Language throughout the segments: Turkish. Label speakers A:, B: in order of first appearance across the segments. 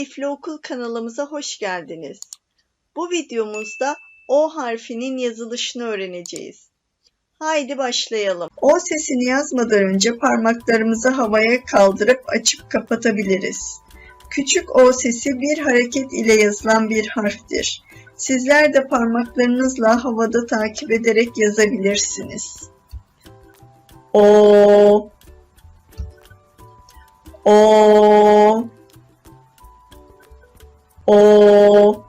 A: Elifli Okul kanalımıza hoş geldiniz. Bu videomuzda O harfinin yazılışını öğreneceğiz. Haydi başlayalım. O sesini yazmadan önce parmaklarımızı havaya kaldırıp açıp kapatabiliriz. Küçük O sesi bir hareket ile yazılan bir harftir. Sizler de parmaklarınızla havada takip ederek yazabilirsiniz. O O O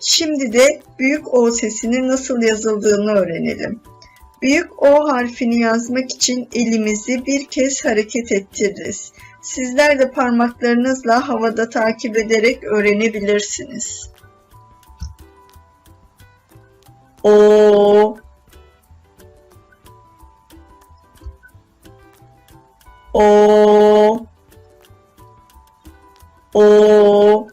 A: Şimdi de büyük O sesinin nasıl yazıldığını öğrenelim. Büyük O harfini yazmak için elimizi bir kez hareket ettiririz. Sizler de parmaklarınızla havada takip ederek öğrenebilirsiniz. O O O